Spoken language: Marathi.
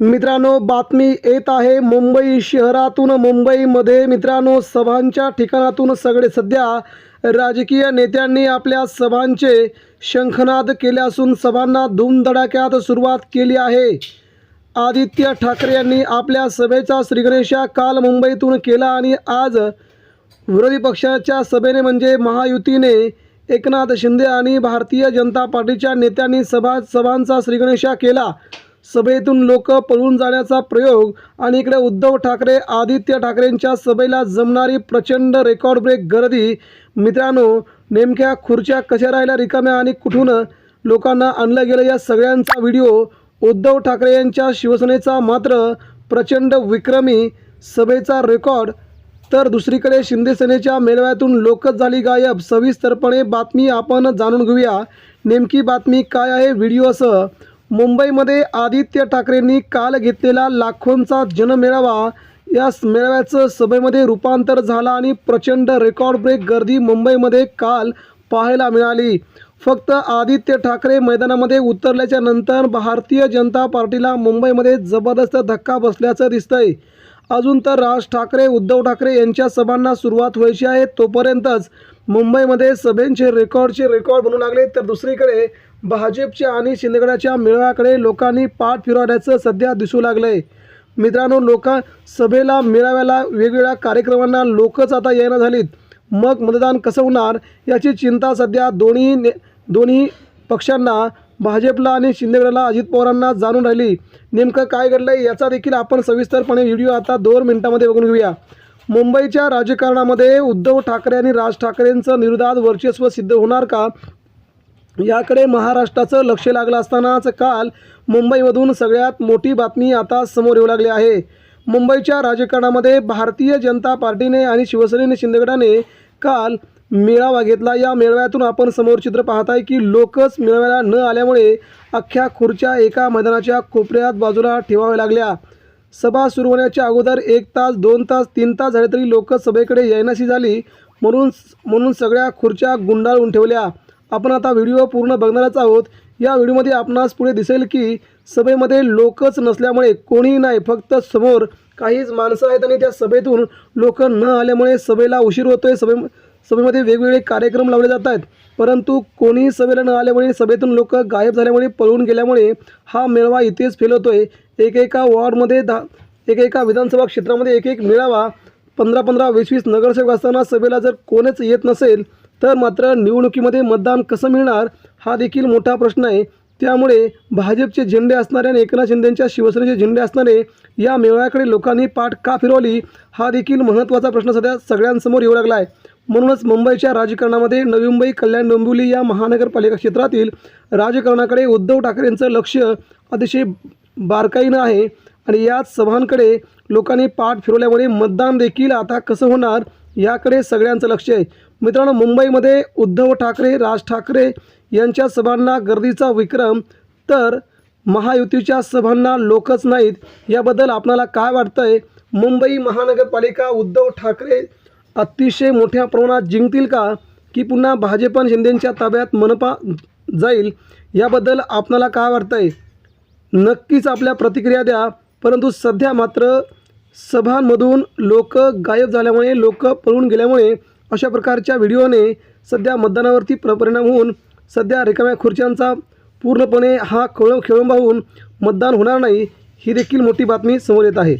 मित्रांनो बातमी येत आहे मुंबई शहरातून मुंबईमध्ये. मित्रांनो सभांच्या ठिकाणातून सगळे सध्या राजकीय नेत्यांनी आपल्या सभांचे शंखनाद केले असून सभांना धूमधडाक्यात सुरुवात केली आहे. आदित्य ठाकरे यांनी आपल्या सभेचा श्रीगणेशा काल मुंबईतून केला आणि आज विरोधी पक्षाच्या सभेने म्हणजे महायुतीने एकनाथ शिंदे आणि भारतीय जनता पार्टीच्या नेत्यांनी सभा सभांचा श्रीगणेशा केला. सभेतून लोक पळून जाण्याचा प्रयोग आणि इकडे उद्धव ठाकरे आदित्य ठाकरेंच्या सभेला जमणारी प्रचंड रेकॉर्ड ब्रेक गर्दी. मित्रांनो नेमक्या खुर्च्या कशा राहिल्या रिकाम्या आणि कुठून? लोकांना आणलं गेलं या सगळ्यांचा व्हिडिओ. उद्धव ठाकरे यांच्या शिवसेनेचा मात्र प्रचंड विक्रमी सभेचा रेकॉर्ड तर दुसरीकडे शिंदेसेनेच्या मेळाव्यातून लोकच झाली गायब. सविस्तरपणे बातमी आपण जाणून घेऊया. नेमकी बातमी काय आहे व्हिडिओसह मुंबईमध्ये आदित्य ठाकरेंनी काल घेतलेला लाखोंचा जनमेळावा. या मेळाव्याचं सभेमध्ये रूपांतर झाला आणि प्रचंड रेकॉर्ड ब्रेक गर्दी मुंबईमध्ये काल पाहायला मिळाली. फक्त आदित्य ठाकरे मैदानामध्ये उतरल्याच्या नंतर भारतीय जनता पार्टीला मुंबईमध्ये जबरदस्त धक्का बसल्याचं दिसतंय. अजून तर राज ठाकरे उद्धव ठाकरे यांच्या सभांना सुरुवात व्हायची आहे. तोपर्यंतच मुंबईमध्ये सभेंचे रेकॉर्डचे रेकॉर्ड बनू लागले. तर दुसरीकडे भाजपच्या आणि शिंदेगडाच्या मेळाव्याकडे लोकांनी पाठ फिरवण्याचं सध्या दिसू लागलंय. मित्रांनो लोक सभेला मेळाव्याला वेगवेगळ्या कार्यक्रमांना लोकच आता येणं झालीत. मग मतदान कसं होणार याची चिंता सध्या दोन्ही ने दोन्ही पक्षांना भाजपला आणि शिंदेगडाला अजित पवारांना जाणून राहिली. नेमकं काय घडलं आहे याचा देखील आपण सविस्तरपणे व्हिडिओ आता दोन मिनिटामध्ये बघून घेऊया. मुंबईच्या राजकारणामध्ये उद्धव ठाकरे आणि राज ठाकरेंचं निर्धार वर्चस्व सिद्ध होणार का? याकडे महाराष्ट्राचं लक्ष लागलं असतानाच काल मुंबईमधून सगळ्यात मोठी बातमी आता समोर येऊ लागली आहे. मुंबईच्या राजकारणामध्ये भारतीय जनता पार्टीने आणि शिवसेनेने शिंदेगडाने काल मेळावा घेतला. या मेळाव्यातून आपण समोर चित्र पाहत आहे की लोकच मेळाव्याला न आल्यामुळे अख्ख्या खुर्च्या एका मैदानाच्या कोपऱ्यात बाजूला ठेवाव्या लागल्या. सभा सुरू होण्याच्या अगोदर एक तास दोन तास तीन तास झाले तरी लोक सभेकडे येण्याशी झाली म्हणून म्हणून सगळ्या खुर्च्या गुंडाळून ठेवल्या. आपण आता व्हिडिओ पूर्ण बघणारच आहोत. या व्हिडिओमध्ये आपणास पुढे दिसेल की सभेमध्ये लोकच नसल्यामुळे कोणीही नाही फक्त समोर काहीच माणसं आहेत आणि त्या सभेतून लोक न आल्यामुळे सभेला उशीर होतोय. सभे सभेमध्ये वेगवेगळे कार्यक्रम लावले जात आहेत. परंतु कोणीही सभेला न आल्यामुळे सभेतून लोक गायब झाल्यामुळे पळून गेल्यामुळे हा मेळावा इथेच फेल आहे एक एका वॉर्डमध्ये दहा एक एका विधानसभा क्षेत्रामध्ये एक एक मेळावा पंधरा पंधरा वीस वीस नगरसेवक असताना सभेला जर कोणच येत नसेल तर मात्र निवडणुकीमध्ये मतदान कसं मिळणार हा देखील मोठा प्रश्न आहे. त्यामुळे भाजपचे झेंडे असणारे आणि एकनाथ शिंदेंच्या शिवसेनेचे झेंडे असणारे या मेळाव्याकडे लोकांनी पाठ का फिरवली हा देखील महत्त्वाचा प्रश्न सध्या सगळ्यांसमोर येऊ लागला आहे. म्हणूनच मुंबईच्या राजकारणामध्ये नवी मुंबई कल्याण डोंबिवली या महानगरपालिका क्षेत्रातील राजकारणाकडे उद्धव ठाकरेंचं लक्ष अतिशय बारकाईनं आहे आणि याच सभांकडे लोकांनी पाठ फिरवल्यामुळे मतदान देखील आता कसं होणार याकडे सगळ्यांचं लक्ष आहे. मित्रांनो मुंबईमध्ये उद्धव ठाकरे राज ठाकरे यांच्या सभांना गर्दीचा विक्रम तर महायुतीच्या सभांना लोकच नाहीत. याबद्दल आपणाला काय वाटतं आहे मुंबई महानगरपालिका उद्धव ठाकरे अतिशय मोठ्या प्रमाणात जिंकतील का? की पुन्हा भाजप आणि ताब्यात मनपा जाईल? याबद्दल आपणाला काय वाटतंय? नक्कीच आपल्या प्रतिक्रिया द्या. परंतु सध्या मात्र सभांमधून लोक गायब झाल्यामुळे लोक पळून गेल्यामुळे अशा प्रकारच्या व्हिडिओने सध्या मतदानावरती प्र परिणाम होऊन सध्या रिकाम्या खुर्च्यांचा पूर्णपणे हा खेळ खेळूंबा होऊन मतदान होणार नाही ही देखील मोठी बातमी समोर येत आहे.